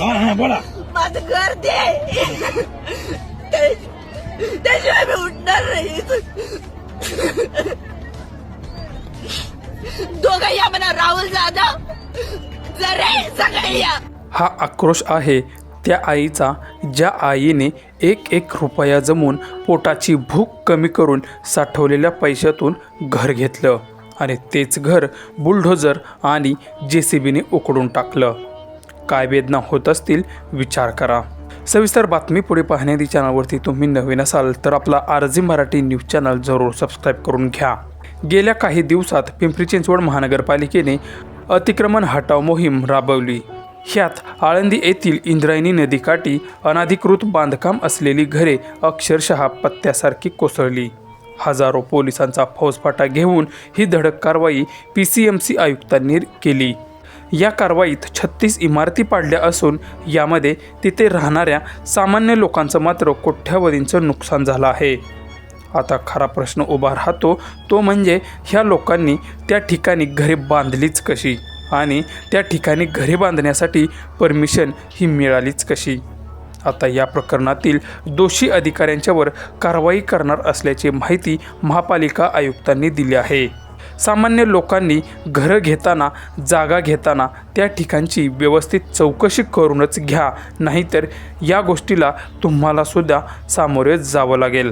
हा हा बोला. माझं घर दे. त्याशिवाय मी उठणार नाही. दोघं या म्हणा राहुल जाधव. जरे सगळे या. हा आक्रोश आहे त्या आईचा ज्या आईने एक एक रुपया जमून पोटाची भूक कमी करून साठवलेल्या पैशातून घर घेतलं. आणि तेच घर बुलढोजर आणि जे सी बीने उकडून टाकलं. काय वेदना होत असतील विचार करा. सविस्तर बातमी पुढे पाहण्याआधी चॅनलवरती तुम्ही नवीन असाल तर आपला आरजी मराठी न्यूज चॅनल जरूर सबस्क्राईब करून घ्या. गेल्या काही दिवसात पिंपरी चिंचवड महानगरपालिकेने अतिक्रमण हटाव मोहीम राबवली. ह्यात आळंदी येथील इंद्रायणी नदीकाठी अनाधिकृत बांधकाम असलेली घरे अक्षरशः पत्त्यासारखी कोसळली. हजारो पोलिसांचा फौजफाटा घेऊन ही धडक कारवाई पी सी एम सी आयुक्तांनी केली. या कारवाईत छत्तीस इमारती पाडल्या असून यामध्ये तिथे राहणाऱ्या सामान्य लोकांचं मात्र कोट्यावधींचं नुकसान झालं आहे. आता खरा प्रश्न उभा राहतो तो म्हणजे ह्या लोकांनी त्या ठिकाणी घरे बांधलीच कशी आणि त्या ठिकाणी घरे बांधण्यासाठी परमिशन ही मिळालीच कशी? आता या प्रकरणातील दोषी अधिकाऱ्यांच्यावर कारवाई करणार असल्याची माहिती महापालिका आयुक्तांनी दिली आहे. सामान्य लोकांनी घरं घेताना जागा घेताना त्या ठिकाणची व्यवस्थित चौकशी करूनच घ्या. नाहीतर या गोष्टीला तुम्हालासुद्धा सामोरे जावं लागेल.